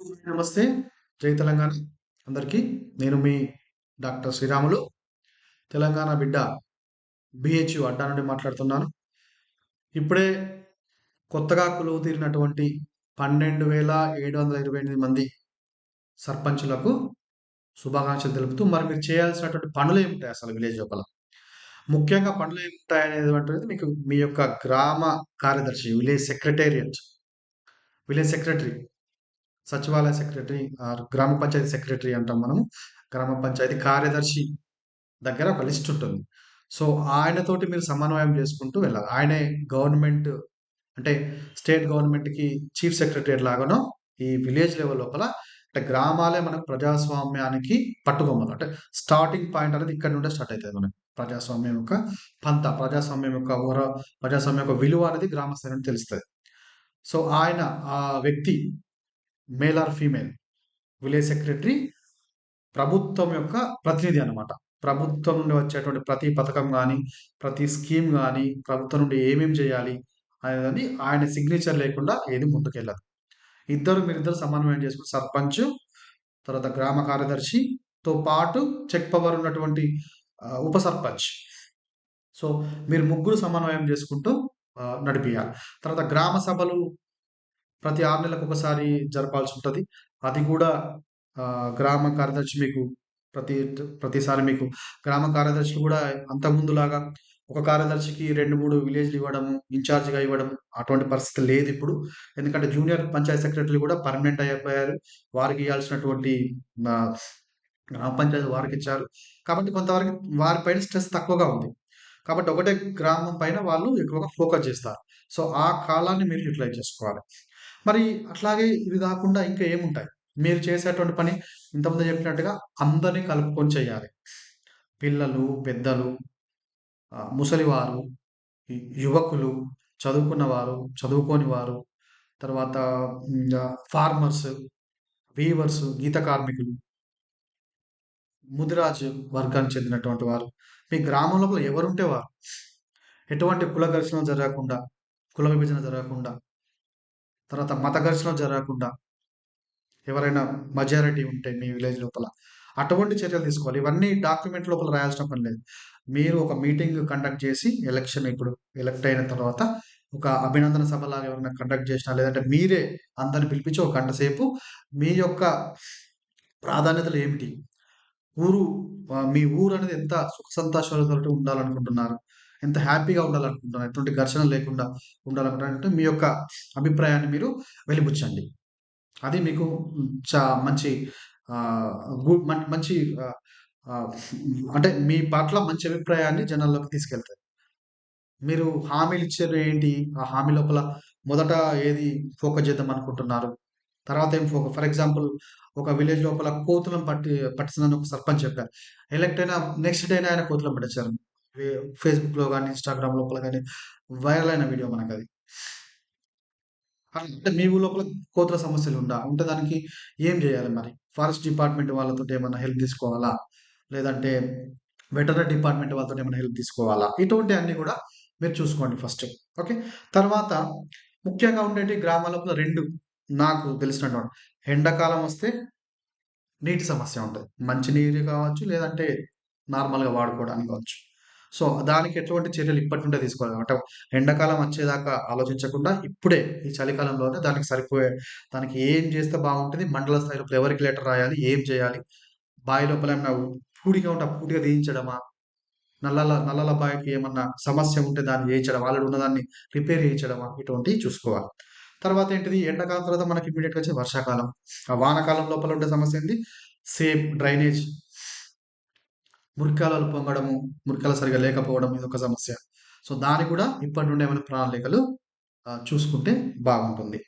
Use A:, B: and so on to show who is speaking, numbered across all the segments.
A: నమస్తే. జై తెలంగాణ అందరికీ. నేను మీ డాక్టర్ శ్రీరాములు. తెలంగాణ బిడ్డ బిహెచ్యు అడ్డా నుండి మాట్లాడుతున్నాను. ఇప్పుడే కొత్తగా కొలువు తీరినటువంటి పన్నెండు వేల ఏడు వందల ఇరవై ఎనిమిది మంది సర్పంచులకు శుభాకాంక్షలు తెలుపుతూ మరి మీరు చేయాల్సినటువంటి పనులు ఏమిటాయి అసలు విలేజ్ లోపల? ముఖ్యంగా పనులు ఏమిటాయి అనేటువంటిది మీకు మీ యొక్క గ్రామ కార్యదర్శి విలేజ్ సెక్రటేరియట్ విలేజ్ సెక్రటరీ సచివాలయ సెక్రటరీ గ్రామ పంచాయతీ సెక్రటరీ అంటాం మనము. గ్రామ పంచాయతీ కార్యదర్శి దగ్గర ఒక లిస్ట్ ఉంటుంది. సో ఆయనతోటి మీరు సమన్వయం చేసుకుంటూ వెళ్ళాలి. ఆయనే గవర్నమెంట్ అంటే స్టేట్ గవర్నమెంట్కి చీఫ్ సెక్రటరీ లాగానో ఈ విలేజ్ లెవెల్ లోపల అంటే గ్రామాలే మనకు ప్రజాస్వామ్యానికి పట్టుకోమలు అంటే స్టార్టింగ్ పాయింట్ అనేది ఇక్కడ నుండే స్టార్ట్ అవుతుంది మనకి. ప్రజాస్వామ్యం యొక్క పంత ప్రజాస్వామ్యం యొక్క ఓర ప్రజాస్వామ్యం యొక్క విలువ అనేది గ్రామ స్థాయి నుండి తెలుస్తుంది. సో ఆయన ఆ వ్యక్తి male or female. Village secretary ప్రభుత్వం యొక్క ప్రతినిధి అనమాట ప్రభుత్వం నుండి వచ్చేటువంటి ప్రతి పథకం కానీ ప్రతి స్కీమ్ కానీ ప్రభుత్వం నుండి ఏమేమి చేయాలి అనేది ఆయన సిగ్నేచర్ లేకుండా ఏది ముందుకెళ్ళదు. ఇద్దరు మీరిద్దరు సమన్వయం చేసుకుని సర్పంచ్ తర్వాత గ్రామ కార్యదర్శితో పాటు చెక్ పవర్ ఉన్నటువంటి ఉప సర్పంచ్. సో మీరు ముగ్గురు సమన్వయం చేసుకుంటూ నడిపియాలి తర్వాత గ్రామ సభలు ప్రతి ఆరు నెలలకు ఒకసారి జరపాల్సి ఉంటుంది. అది కూడా గ్రామ కార్యదర్శి మీకు ప్రతి ప్రతిసారి మీకు గ్రామ కార్యదర్శి కూడా అంతకుముందులాగా ఒక కార్యదర్శికి రెండు మూడు విలేజ్లు ఇవ్వడము ఇన్ఛార్జ్గా ఇవ్వడం అటువంటి పరిస్థితి లేదు ఇప్పుడు. ఎందుకంటే జూనియర్ పంచాయత్ సెక్రటరీలు కూడా పర్మనెంట్ అయిపోయారు. వారికి ఇవ్వాల్సినటువంటి గ్రామ పంచాయతీ వారికి ఇచ్చారు. కాబట్టి కొంతవరకు వారిపైన స్ట్రెస్ తక్కువగా ఉంది. కాబట్టి ఒకటే గ్రామం పైన వాళ్ళు ఎక్కువగా ఫోకస్ చేస్తారు. సో ఆ కాలాన్ని మీరు యూటిలైజ్ చేసుకోవాలి. మరి అట్లాగే ఇవి కాకుండా ఇంకా ఏముంటాయి? మీరు చేసేటువంటి పని ఇంతకుముందు చెప్పినట్టుగా అందరినీ కలుపుకొని చేయాలి. పిల్లలు పెద్దలు ముసలివారు యువకులు చదువుకున్నవారు చదువుకోని వారు తర్వాత ఫార్మర్స్ వీవర్స్ గీత కార్మికులు ముదిరాజ్ వర్గానికి చెందినటువంటి వారు. మీ గ్రామం లోపల ఎవరుంటే వారు? ఎటువంటి కుల ఘర్షణ జరగకుండా కుల విభజన జరగకుండా తర్వాత మత ఘర్షణ జరగకుండా ఎవరైనా మెజారిటీ ఉంటే మీ విలేజ్ లోపల అటువంటి చర్యలు తీసుకోవాలి. ఇవన్నీ డాక్యుమెంట్ లోపల రాయాల్సిన పని లేదు. మీరు ఒక మీటింగ్ కండక్ట్ చేసి ఎలక్షన్ ఇప్పుడు ఎలక్ట్ అయిన తర్వాత ఒక అభినందన సభలాగా ఎవరైనా కండక్ట్ చేసినా లేదంటే మీరే అందరిని పిలిపించి ఒక గంట సేపు మీ యొక్క ప్రాధాన్యతలు ఏమిటి? ఊరు మీ ఊరు అనేది ఎంత సుఖ సంతోషాలతో ఉండాలనుకుంటున్నారు? ఎంత హ్యాపీగా ఉండాలనుకుంటున్నారు ఎటువంటి ఘర్షణ లేకుండా ఉండాలనుకుంటున్నారంటే మీ యొక్క అభిప్రాయాన్ని మీరు వెలిబుచ్చండి. అది మీకు చా మంచి మంచి అంటే మీ పట్ల మంచి అభిప్రాయాన్ని జనాల్లోకి తీసుకెళ్తాయి. మీరు హామీలు ఇచ్చారు ఏంటి? ఆ హామీ లోపల మొదట ఏది ఫోకస్ చేద్దాం అనుకుంటున్నారు? తర్వాత ఏం ఫోకస్? ఫర్ ఎగ్జాంపుల్ ఒక విలేజ్ లోపల కోతులను పట్టి పట్టిందని ఒక సర్పంచ్ చెప్పారు. ఎలక్ట్ అయినా నెక్స్ట్ డేనే ఆయన కోతులను పట్టించారు. ఫేస్బుక్లో కానీ ఇన్స్టాగ్రామ్ లోపల కానీ వైరల్ అయిన వీడియో మనకు అది అంటే మీ లోపల కోతుల సమస్యలు ఉందా? ఉంటే దానికి ఏం చేయాలి మరి? ఫారెస్ట్ డిపార్ట్మెంట్ వాళ్ళతో ఏమైనా హెల్ప్ తీసుకోవాలా? లేదంటే వెటనరీ డిపార్ట్మెంట్ వాళ్ళతో ఏమైనా హెల్ప్ తీసుకోవాలా? ఇటువంటి అన్ని కూడా మీరు చూసుకోండి ఫస్ట్. ఓకే? తర్వాత ముఖ్యంగా ఉండేటి గ్రామాల రెండు నాకు తెలిసినటువంటి. ఎండాకాలం వస్తే నీటి సమస్య ఉంటుంది. మంచినీరు కావచ్చు లేదంటే నార్మల్గా వాడుకోవడానికి కావచ్చు. సో దానికి ఎటువంటి చర్యలు ఇప్పటి నుండే తీసుకోవాలి. అంటే ఎండాకాలం వచ్చేదాకా ఆలోచించకుండా ఇప్పుడే ఈ చలికాలంలోనే దానికి సరిపోయే దానికి ఏం చేస్తే బాగుంటుంది మండల స్థాయిలో ఎవరికి లెటర్ రాయాలి ఏం చేయాలి బావి లోపల ఏమైనా పూడిగా ఉంటే పూడిగా తీయించడమా? నల్లల నల్లల బావికి ఏమన్నా సమస్య ఉంటే దాన్ని చేయించడం ఆల్రెడీ ఉన్నదాన్ని రిపేర్ చేయించడమా? ఇటువంటివి చూసుకోవాలి. తర్వాత ఏంటిది? ఎండాకాలం తర్వాత మనకి ఇమీడియట్గా వచ్చే వర్షాకాలం. ఆ వానకాలం లోపల ఉండే సమస్య ఏంటి సేఫ్ డ్రైనేజ్ మురికాలలు పొంగడము మురికాలు సరిగా లేకపోవడం ఇది ఒక సమస్య. సో దాన్ని కూడా ఇప్పటి నుండి ఏమైనా ప్రణాళికలు చూసుకుంటే బాగుంటుంది.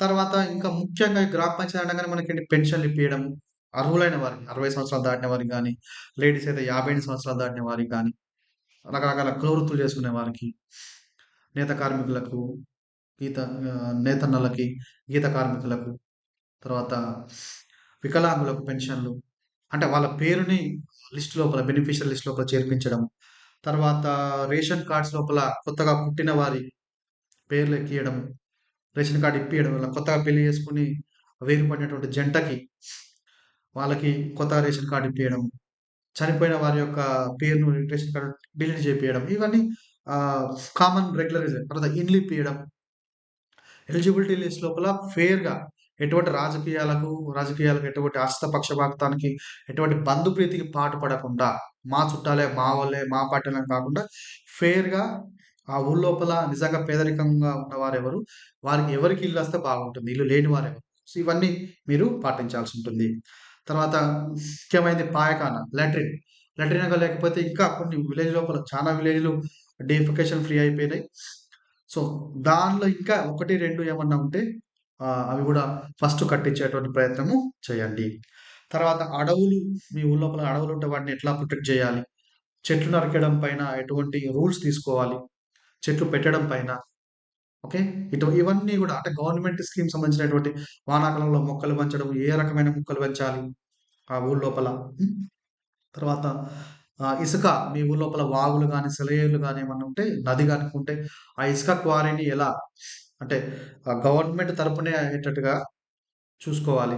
A: తర్వాత ఇంకా ముఖ్యంగా గ్రామ పంచాయతీ అనగానే మనకి పెన్షన్లు ఇప్పించడం అర్హులైన వారికి అరవై సంవత్సరాలు దాటిన వారికి కానీ లేడీస్ అయితే యాభై సంవత్సరాలు దాటిన వారికి కానీ రకరకాల కులవృత్తులు చేసుకునే వారికి నేత కార్మికులకు గీత నేతన్నలకి గీత కార్మికులకు తర్వాత వికలాంగులకు పెన్షన్లు అంటే వాళ్ళ పేరుని లిస్ట్ లోపల బెనిఫిషియల్ లిస్ట్ లోపల చేర్పించడం తర్వాత రేషన్ కార్డ్స్ లోపల కొత్తగా పుట్టిన వారి పేర్లు ఎక్కియడం రేషన్ కార్డు ఇప్పియడం వల్ల కొత్తగా పెళ్ళి చేసుకుని వేరుపడినటువంటి జంటకి వాళ్ళకి కొత్త రేషన్ కార్డు ఇప్పియడం. చనిపోయిన వారి యొక్క పేరును రేషన్ కార్డు డిలీట్ చేపియడం. ఇవన్నీ కామన్ రెగ్యులరైజే. తర్వాత ఇండ్లు ఇప్పియడం. ఎలిజిబిలిటీ లిస్ట్ లోపల ఫేర్గా ఎటువంటి రాజకీయాలకు రాజకీయాలకు ఎటువంటి హస్త పక్షపాతానికి, ఎటువంటి బంధుప్రీతికి పాటుపడకుండా, మా చుట్టాలే, మా వాళ్ళే మా పార్టీలని కాకుండా ఫెయిర్‌గా ఆ ఊళ్ళోపల నిజంగా పేదరికంగా ఉన్నవారెవరు, వారికి ఎవరికి ఇల్లు వస్తే బాగుంటుంది, ఇల్లు లేని వారెవరు. సో, ఇవన్నీ మీరు పాటించాల్సి ఉంటుంది. తర్వాత ముఖ్యమైనది పాయకాన లాట్రిన్. లాట్రిన్ లేకపోతే ఇంకా కొన్ని విలేజ్ లోపల చాలా విలేజ్‌లు డీఫెకేషన్ ఫ్రీ అయిపోయినాయి. సో, దానిలో ఇంకా 1, 2 ఏమన్నా ఉంటే అవి కూడా ఫస్ట్ కట్టించేటువంటి ప్రయత్నము చేయండి. తర్వాత అడవులు మీ ఊళ్ళోపల అడవులు ఉంటే వాటిని ఎట్లా ప్రొటెక్ట్ చేయాలి చెట్లు నరకడం పైన ఎటువంటి రూల్స్ తీసుకోవాలి? చెట్లు పెట్టడం పైన ఓకే. ఇటు ఇవన్నీ కూడా అంటే గవర్నమెంట్ స్కీమ్ సంబంధించినటువంటి వానాకాలంలో మొక్కలు పెంచడం, ఏ రకమైన మొక్కలు పెంచాలి ఆ ఊళ్ళోపల తర్వాత ఇసుక మీ ఊళ్ళోపల వాగులు కానీ సెలయేరులు కానీ ఏమన్నా ఉంటే, నది కానీ ఉంటే, ఆ ఇసుక క్వారీని ఎలా అంటే గవర్నమెంట్ తరపునే అయ్యేటట్టుగా చూసుకోవాలి.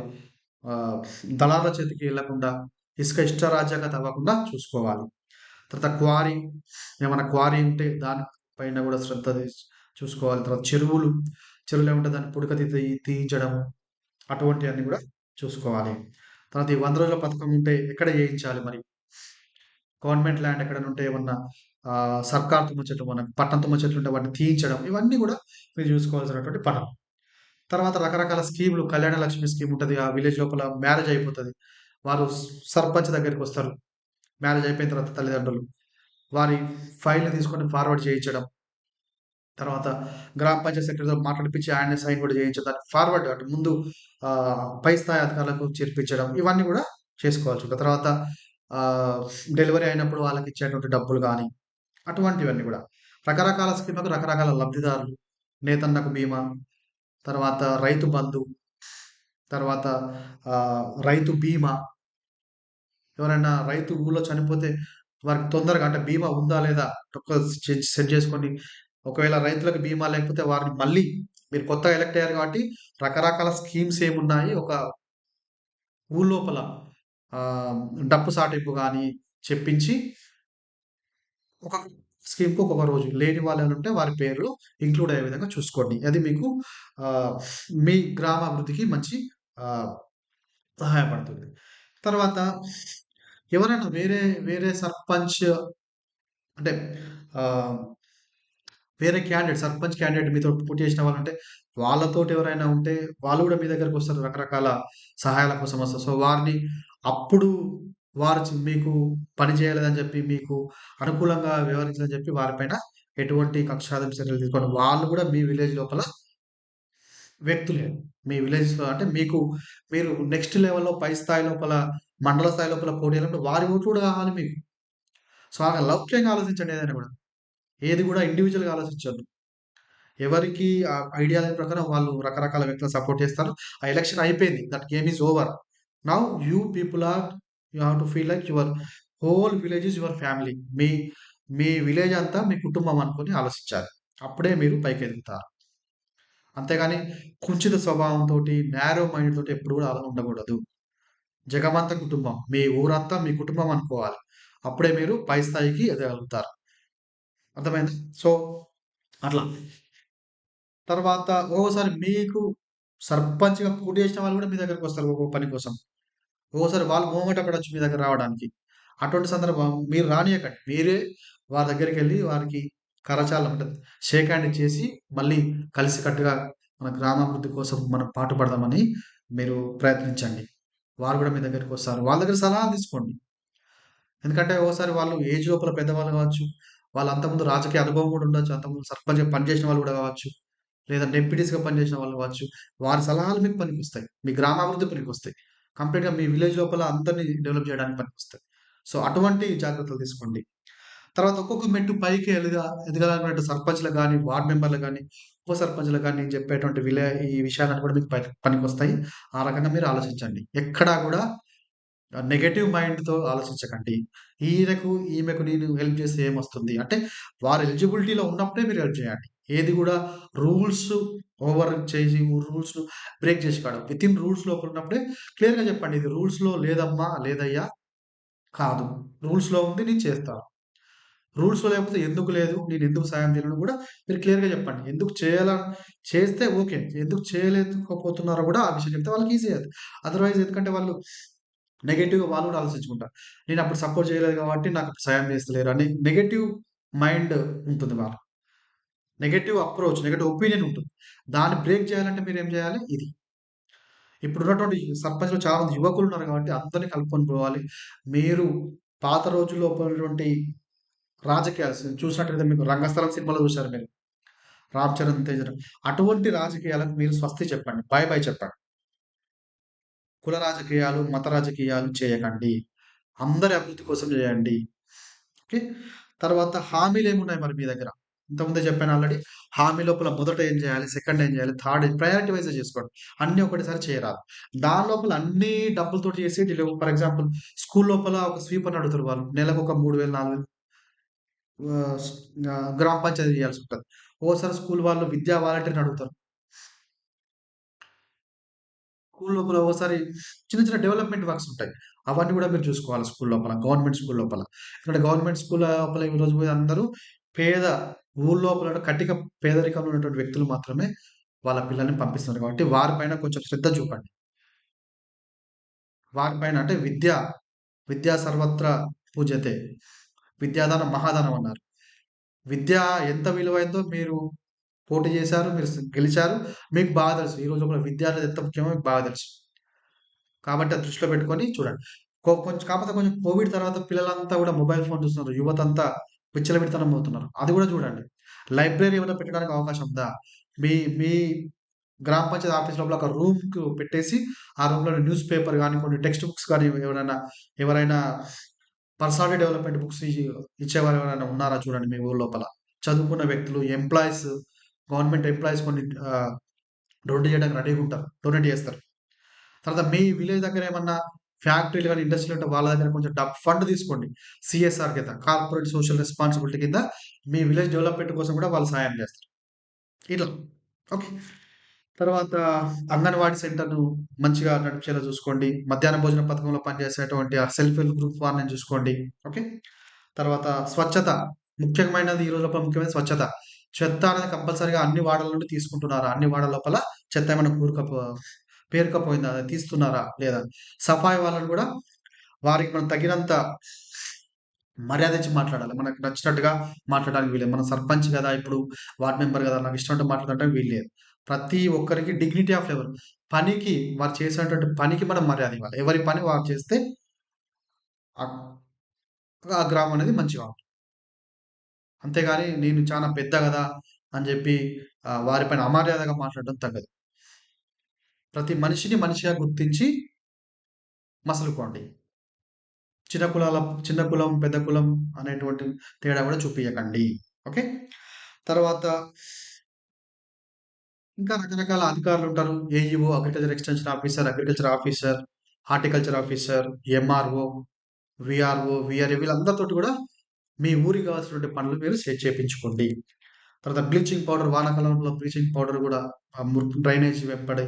A: దళాల చేతికి వెళ్ళకుండా ఇసుక ఇష్టారాజ్యంగా తవ్వకుండా చూసుకోవాలి. తర్వాత క్వారీ ఏమైనా క్వారీ ఉంటే దాని పైన శ్రద్ధ చూసుకోవాలి. తర్వాత చెరువులు, చెరువులు ఏమంటే దాన్ని పుడక తీ తీయించడము, అటువంటివన్నీ కూడా చూసుకోవాలి. తర్వాత ఈ వంద రోజుల పథకం ఉంటే ఎక్కడ చేయించాలి మరి? గవర్నమెంట్ ల్యాండ్ ఎక్కడ ఉంటే ఏమన్నా సర్కార్ తుమ్మ చెట్లు మన పట్టణ తుమ్మ చెట్లు ఉంటే వాటిని తీయించడం, ఇవన్నీ కూడా మీరు చూసుకోవాల్సినటువంటి పనులు. తర్వాత రకరకాల స్కీములు కళ్యాణ లక్ష్మి స్కీమ్ ఉంటుంది ఆ విలేజ్ లోపల మ్యారేజ్ అయిపోతుంది వారు సర్పంచ్ దగ్గరికి వస్తారు మ్యారేజ్ అయిపోయిన తర్వాత తల్లిదండ్రులు. వారి ఫైల్‌ని తీసుకొని ఫార్వర్డ్ చేయించడం. తర్వాత గ్రామ పంచాయతీ సెక్రటరీతో మాట్లాడిపిచ్చి ఆయన సైన్ కూడా చేయించడం. దాన్ని ఫార్వర్డ్ అంటే ముందు పై స్థాయి అధికారులకు చేర్పించడం. ఇవన్నీ కూడా చేసుకోవాల్సి ఉంటుంది తర్వాత డెలివరీ అయినప్పుడు వాళ్ళకి ఇచ్చేటువంటి డబ్బులు కానీ అటువంటివన్నీ కూడా రకరకాల స్కీమ్‌లకు రకరకాల లబ్ధిదారులు. నేతన్నకు బీమా, తర్వాత రైతు బంధు, తర్వాత రైతు బీమా. ఎవరైనా రైతు ఊళ్ళో చనిపోతే వారికి తొందరగా అంటే బీమా ఉందా? లేదా? ఒక్క సెట్ చేసుకొని ఒకవేళ రైతులకు బీమా లేకపోతే వారిని మళ్ళీ మీరు కొత్తగా ఎలక్ట్ అయ్యారు కాబట్టి రకరకాల స్కీమ్స్ ఏమున్నాయి? ఒక ఊళ్ళోపల డప్పు సాటింపు కానీ చెప్పించి ఒక స్కీమ్‌కి ఒక్కొక్క రోజు. లేని వాళ్ళెవరుంటే వారి పేర్లు ఇంక్లూడ్ అయ్యే విధంగా చూసుకోండి. అది మీకు మీ మీ గ్రామాభివృద్ధికి మంచి సహాయపడుతుంది. తర్వాత ఎవరైనా వేరే, వేరే సర్పంచ్ అంటే వేరే క్యాండిడేట్ సర్పంచ్ క్యాండిడేట్ మీతో పోటీ చేసిన వాళ్ళుంటే, వాళ్ళతోటి ఎవరైనా ఉంటే వాళ్ళు కూడా మీ దగ్గరకొస్తారు. రకరకాల సహాయాల కోసం వస్తారు. సో, వారిని అప్పుడు వారు మీకు పని చేయలేదని చెప్పి మీకు అనుకూలంగా వ్యవహరించలేదని చెప్పి వారిపైన ఎటువంటి కక్షాదింపు చర్యలు తీసుకోండి. వాళ్ళు కూడా మీ విలేజ్ లోపల వ్యక్తులే. మీ విలేజ్‌లో అంటే మీకు మీరు నెక్స్ట్ లెవెల్‌లో పై స్థాయి లోపల మండల స్థాయి లోపల పోటీ వారి ఓటు కూడా కావాలి మీకు. సో, అలా లౌక్యంగా ఆలోచించండి ఏదైనా కూడా ఏది కూడా ఇండివిజువల్గా ఆలోచించండి ఎవరికి ఆ ఐడియాలజీ ప్రకారం వాళ్ళు రకరకాల వ్యక్తులను సపోర్ట్ చేస్తారు. ఆ ఎలక్షన్ అయిపోయింది. That game is over. Now you people are you have to feel like your whole village is your family. మీ మీ విలేజ్ అంతా మీ కుటుంబం అనుకుని ఆలోచించాలి. అప్పుడే మీరు పైకి ఎదుగుతారు అంతేగాని కుంచిత స్వభావంతో నేరో మైండ్ తోటి ఎప్పుడు కూడా అలా ఉండకూడదు. జగమంత కుటుంబం. మీ ఊరంతా మీ కుటుంబం అనుకోవాలి. అప్పుడే మీరు పై స్థాయికి ఎదగలుగుతారు. అర్థమైంది సో, అట్లా. తర్వాత ఒక్కోసారి మీకు సర్పంచ్‌గా పోటీ చేసిన వాళ్ళు కూడా మీ దగ్గరకొస్తారు ఒక్కో పని కోసం. ఒక్కోసారి వాళ్ళు అక్కడ వచ్చి మీ దగ్గర రావడానికి. అటువంటి సందర్భం మీరు రానియకండి మీరే వారి దగ్గరికి వెళ్ళి వారికి కరచాలం ఉంటుంది షేక్ హ్యాండ్ చేసి మళ్ళీ కలిసికట్టుగా మన గ్రామాభివృద్ధి కోసం మనం పాటుపడదామని మీరు ప్రయత్నించండి. వారు కూడా మీ దగ్గరికి వస్తారు వాళ్ళ దగ్గర సలహాలు తీసుకోండి. ఎందుకంటే ఒకసారి వాళ్ళు ఏజ్ లోపల పెద్దవాళ్ళు కావచ్చు వాళ్ళు అంతకుముందు రాజకీయ అనుభవం కూడా ఉండొచ్చు. అంతకుముందు సర్పంచ్ పనిచేసిన వాళ్ళు కూడా కావచ్చు లేదా డెప్యూటీస్‌గా పనిచేసిన వాళ్ళు కావచ్చు వారి సలహాలు మీకు పనికొస్తాయి. మీ గ్రామాభివృద్ధి పనికొస్తాయి. కంప్లీట్‌గా మీ విలేజ్ లోపల అందరిని డెవలప్ చేయడానికి పనికొస్తాయి. సో, అటువంటి జాగ్రత్తలు తీసుకోండి. తర్వాత ఒక్కొక్క మెట్టు పైకి ఎదుగా ఎదగాలనుకున్నట్టు సర్పంచ్‌లకు కానీ వార్డ్ మెంబర్లు కానీ ఉప సర్పంచ్లు కానీ నేను చెప్పేటువంటి విలే ఈ విషయాలను కూడా మీకు పనికి వస్తాయి ఆ రకంగా మీరు ఆలోచించండి. ఎక్కడా కూడా నెగటివ్ మైండ్‌తో ఆలోచించకండి. ఈయనకు, ఈమెకు నేను హెల్ప్ చేస్తే ఏమొస్తుంది? అంటే వారు ఎలిజిబిలిటీలో ఉన్నప్పుడే మీరు హెల్ప్ చేయండి. ఏది కూడా రూల్స్ ఓవర్ చేసి రూల్స్‌ను బ్రేక్ చేసి కాదు. ఇన్ రూల్స్ లోపల ఉన్నప్పుడే క్లియర్‌గా చెప్పండి. ఇది రూల్స్‌లో లేదమ్మా, లేదయ్యా, కాదు. రూల్స్‌లో ఉంది నేను చేస్తాను. రూల్స్‌లో లేకపోతే ఎందుకు లేదు? నేను ఎందుకు సాయం చేయాలని కూడా మీరు క్లియర్‌గా చెప్పండి. ఎందుకు చేయాలని చేస్తే ఓకే. ఎందుకు చేయలేకపోతున్నారో కూడా ఆ విషయం చెప్తే వాళ్ళకి ఈజీ అయిద్ది. అదర్‌వైజ్ ఎందుకంటే వాళ్ళు నెగిటివ్గా వాళ్ళు కూడా ఆలోచించుకుంటారు. నేను అప్పుడు సపోర్ట్ చేయలేదు కాబట్టి నాకు సాయం చేస్తలేరు అని నెగటివ్ మైండ్ ఉంటుంది వాళ్ళు నెగటివ్ అప్రోచ్, నెగటివ్ ఒపీనియన్ ఉంటుంది. దాన్ని బ్రేక్ చేయాలంటే మీరు ఏం చేయాలి? ఇది. ఇప్పుడున్నటువంటి సర్పంచ్‌లో చాలా మంది యువకులు ఉన్నారు కాబట్టి అందరిని కలుపుకొని పోవాలి. మీరు పాత రోజుల్లో ఉన్నటువంటి రాజకీయాలు చూసినట్టయితే మీకు 'రంగస్థలం' సినిమాలో చూశారు మీరు. 'రామ్ చరణ్ తేజ' అటువంటి రాజకీయాలకు మీరు స్వస్తి చెప్పండి. బై బై చెప్పండి. కుల రాజకీయాలు, మత రాజకీయాలు చేయకండి. అందరి అభివృద్ధి కోసం చేయండి. ఓకే. తర్వాత హామీలు ఏమున్నాయి మరి మీ దగ్గర? ఇంతకుముందే చెప్పాను ఆల్రెడీ. హామీ లోపల మొదట ఏం చేయాలి? సెకండ్ ఏం చేయాలి? థర్డ్ ప్రయారిటీ వైజ్ చేసుకోండి. అన్ని ఒకటేసారి చేయరాదు. దాని లోపల అన్ని డబ్బులతో చేసి ఫర్ ఎగ్జాంపుల్ స్కూల్ లోపల ఒక స్వీపర్‌ని అడుగుతారు వాళ్ళు. నెలకు ఒక మూడు వేలు నాలుగు వేలు గ్రామ పంచాయతీ చేయాల్సుంటది. ఓసారి స్కూల్ వాళ్ళు విద్యా వాలంటీర్‌ని అడుగుతారు. స్కూల్ లోపల ఓసారి చిన్న చిన్న డెవలప్‌మెంట్ వర్క్స్ ఉంటాయి. అవన్నీ కూడా మీరు చూసుకోవాలి స్కూల్ లోపల. గవర్నమెంట్ స్కూల్ లోపల. ఎందుకంటే గవర్నమెంట్ స్కూల్ లోపల ఈరోజు అందరూ పేద ఊళ్ళోపల కటిక పేదరికంలో ఉన్నటువంటి వ్యక్తులు మాత్రమే వాళ్ళ పిల్లల్ని పంపిస్తున్నారు కాబట్టి వారిపైన కొంచెం శ్రద్ధ చూపండి. వారిపైన అంటే విద్య, విద్యా సర్వత్రా పూజతే విద్యాదానం మహాదానం అన్నారు. విద్య ఎంత విలువైందో మీరు పోటీ చేశారు. మీరు గెలిచారు. మీకు బాగా తెలుసు. ఈ రోజుల్లో విద్య అనేది ఎంత ముఖ్యమో మీకు బాగా తెలుసు. కాబట్టి అది దృష్టిలో పెట్టుకొని చూడండి. కొంచెం కాకపోతే కొంచెం కోవిడ్ తర్వాత పిల్లలంతా కూడా మొబైల్ ఫోన్ చూస్తున్నారు. యువతంతా విచ్చలవిడితనం అవుతున్నారు. అది కూడా చూడండి. లైబ్రరీ ఏమైనా పెట్టడానికి అవకాశం ఉందా? మీ మీ గ్రామ పంచాయతీ ఆఫీస్ లోపల ఒక రూమ్‌కు పెట్టేసి, ఆ రూమ్‌లో న్యూస్ పేపర్ కానీ కొన్ని టెక్స్ట్ బుక్స్ కానీ ఎవరైనా ఎవరైనా పర్సనాలిటీ డెవలప్‌మెంట్ బుక్స్ ఇచ్చేవారు ఎవరైనా ఉన్నారా చూడండి మీ ఊరు లోపల. చదువుకున్న వ్యక్తులు, ఎంప్లాయీస్, గవర్నమెంట్ ఎంప్లాయీస్ కొన్ని డొనేట్ చేయడానికి రెడీగా ఉంటారు. డొనేట్ చేస్తారు. తర్వాత మీ విలేజ్ దగ్గర ఏమన్నా ఫ్యాక్టరీలు కానీ ఇండస్ట్రీలు ఉంటే వాళ్ళ దగ్గర కొంచెం డబ్ ఫండ్ తీసుకోండి. సిఎస్ఆర్ కింద కార్పొరేట్ సోషల్ రెస్పాన్సిబిలిటీ కింద మీ విలేజ్ డెవలప్‌మెంట్ కోసం కూడా వాళ్ళు సహాయం చేస్తారు. ఇట్లా. ఓకే. తర్వాత అంగన్వాడీ సెంటర్‌ను మంచిగా నడిచేలా చూసుకోండి. మధ్యాహ్న భోజన పథకంలో పనిచేసేటువంటి ఆ సెల్ఫ్ హెల్ప్ గ్రూప్ వారిని చూసుకోండి. ఓకే. తర్వాత స్వచ్ఛత ముఖ్యమైనది ఈ రోజు లోపల ముఖ్యమైన స్వచ్ఛత. చెత్త అనేది కంపల్సరీగా అన్ని వాడల నుండి తీసుకుంటున్నారు అన్ని వాడల లోపల చెత్త ఏమైనా కూరుకపో పేరుకపోయిందా? అది తీస్తున్నారా? లేదా? సఫాయి వాళ్ళని కూడా వారికి మనం తగినంత మర్యాద ఇచ్చి మాట్లాడాలి. మనకు నచ్చినట్టుగా మాట్లాడడానికి వీలేదు మనం సర్పంచ్ కదా ఇప్పుడు వార్డ్ మెంబర్ కదా నాకు ఇష్టం మాట్లాడడానికి వీల్లేదు. ప్రతి ఒక్కరికి డిగ్నిటీ ఆఫ్ లెవెల్. పనికి వారు చేసినటువంటి పనికి మనం మర్యాద ఇవ్వాలి. ఎవరి పని వారు చేస్తే ఆ గ్రామం అనేది మంచిగా ఉంటుంది. అంతేగాని నేను చాలా పెద్ద గదా! అని చెప్పి వారిపైన అమర్యాదగా మాట్లాడడం తగ్గదు ప్రతి మనిషిని మనిషిగా గుర్తించి మసలుకోండి. చిన్న కులాల చిన్న కులం, పెద్ద కులం అనేటువంటి తేడా కూడా చూపియకండి. ఓకే. తర్వాత ఇంకా రకరకాల అధికారులు ఉంటారు AEO, agriculture extension officer, agriculture officer, horticulture officer, MRO, VRO VRA వీళ్ళందరితో కూడా మీ ఊరికి కావాల్సినటువంటి పనులు మీరు సెట్ చేపించుకోండి. తర్వాత బ్లీచింగ్ పౌడర్ వానాకాలంలో బ్లీచింగ్ పౌడర్ కూడా డ్రైనేజ్ వెంబడి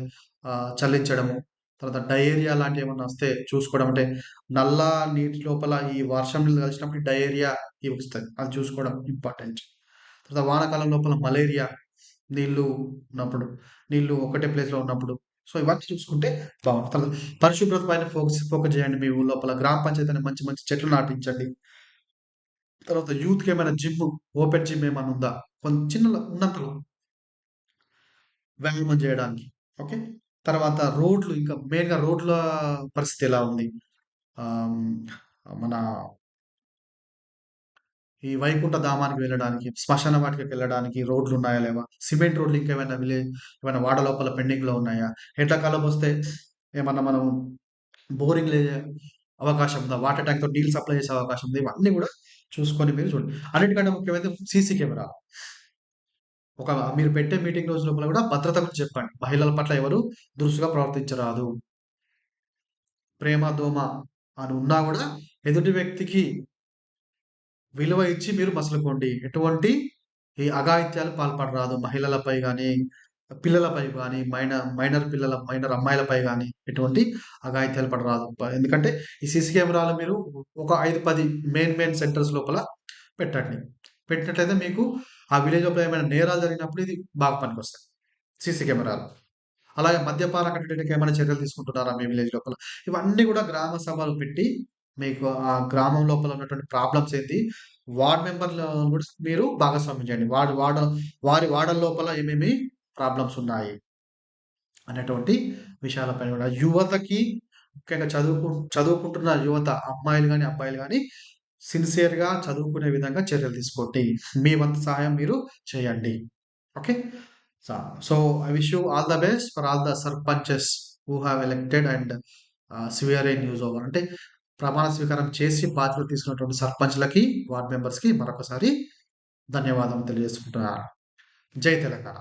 A: చల్లించడము. తర్వాత డయేరియా లాంటివి ఏమన్నా వస్తే చూసుకోవడం. అంటే నల్ల నీటి లోపల ఈ వర్షం నీళ్ళు కలిసినప్పుడు డయేరియా ఇవి వస్తాయి. అది చూసుకోవడం ఇంపార్టెంట్. తర్వాత వానాకాలం లోపల మలేరియా నీళ్ళు ఉన్నప్పుడు, నీళ్ళు ఒకటే ప్లేస్‌లో ఉన్నప్పుడు. సో, ఇవన్నీ చూసుకుంటే బావుంటుంది. తర్వాత పరిశుభ్రత పైన ఫోకస్ ఫోకస్ చేయండి మీ ఊళ్ళో లోపల. గ్రామ పంచాయతీ మంచి మంచి చెట్లు నాటించండి. తర్వాత యూత్‌కి ఏమైనా జిమ్, ఓపెన్ జిమ్ ఏమైనా ఉందా? కొంచెం చిన్నలో ఉన్నంతలో. వ్యాయామం చేయడానికి. ఓకే. తర్వాత రోడ్లు ఇంకా మెయిన్‌గా రోడ్ల పరిస్థితి ఎలా ఉంది? మన ఈ వైకుంఠ ధామానికి వెళ్ళడానికి, శ్మశాన రోడ్లు ఉన్నాయా లేవా? సిమెంట్ రోడ్లు ఇంకేమైనా విలేజ్ ఏమైనా వాడ లోపల పెండింగ్‌లో ఉన్నాయా? ఎండాకాలం వస్తే ఏమన్నా మనం బోరింగ్‌లే అవకాశం ఉందా? వాటర్ ట్యాంక్‌తో నీళ్ళు సప్లై చేసే అవకాశం ఉంది ఇవన్నీ కూడా చూసుకొని మీరు చూడండి. అన్నిటికంటే ముఖ్యమైనది సీసీ కెమెరా. ఒక మీరు పెట్టే మీటింగ్ రోజు లోపల కూడా భద్రత గురించి చెప్పండి. మహిళల పట్ల ఎవరు దురుసుగా ప్రవర్తించరాదు. ప్రేమ, దోమ అని ఉన్నా కూడా ఎదుటి వ్యక్తికి విలువ ఇచ్చి మీరు మసలుకోండి. ఎటువంటి ఈ అఘాయిత్యాలు పాల్పడరాదు. మహిళలపై కానీ పిల్లలపై కానీ మైనర్ మైనర్ పిల్లల మైనర్ అమ్మాయిలపై కానీ ఎటువంటి అఘాయిత్యాలు పడరాదు. ఎందుకంటే ఈ సీసీ కెమెరాలు మీరు ఒక 5, 10 మెయిన్ మెయిన్ సెంటర్స్ లోపల పెట్టండి. పెట్టినట్లయితే మీకు ఆ విలేజ్ లోపల ఏమైనా నేరాలు జరిగినప్పుడు ఇది బాగా పనికొస్తాయి. సీసీ కెమెరాలు. అలాగే మద్యపాన కట్టడానికి ఏమైనా చర్యలు తీసుకుంటున్నారా మీ విలేజ్ లోపల? ఇవన్నీ కూడా గ్రామ సభలు పెట్టి మీకు ఆ గ్రామం లోపల ఉన్నటువంటి ప్రాబ్లమ్స్ ఏంటి? వార్డ్ మెంబర్‌లను కూడా మీరు భాగస్వామ్యం చేయండి. వార్డు వార్డ వారి వార్డల లోపల ఏమేమి ప్రాబ్లమ్స్ ఉన్నాయి? అనేటువంటి విషయాలపైన కూడా యువతకి ముఖ్యంగా చదువుకు చదువుకుంటున్న యువత అమ్మాయిలు కానీ అబ్బాయిలు కానీ సిన్సియర్‌గా చదువుకునే విధంగా చర్యలు తీసుకోండి. మీ వంతు సహాయం మీరు చేయండి. ఓకే. స so I wish you all the best for all the sarpanches who have elected and severe in news over అంటే ప్రమాణ స్వీకారం చేసి బాధ్యత తీసుకున్నటువంటి సర్పంచ్‌లకి, వార్డ్ మెంబర్స్‌కి మరొకసారి ధన్యవాదాలు తెలియజేసుకుంటున్నాను. జై తెలంగాణ!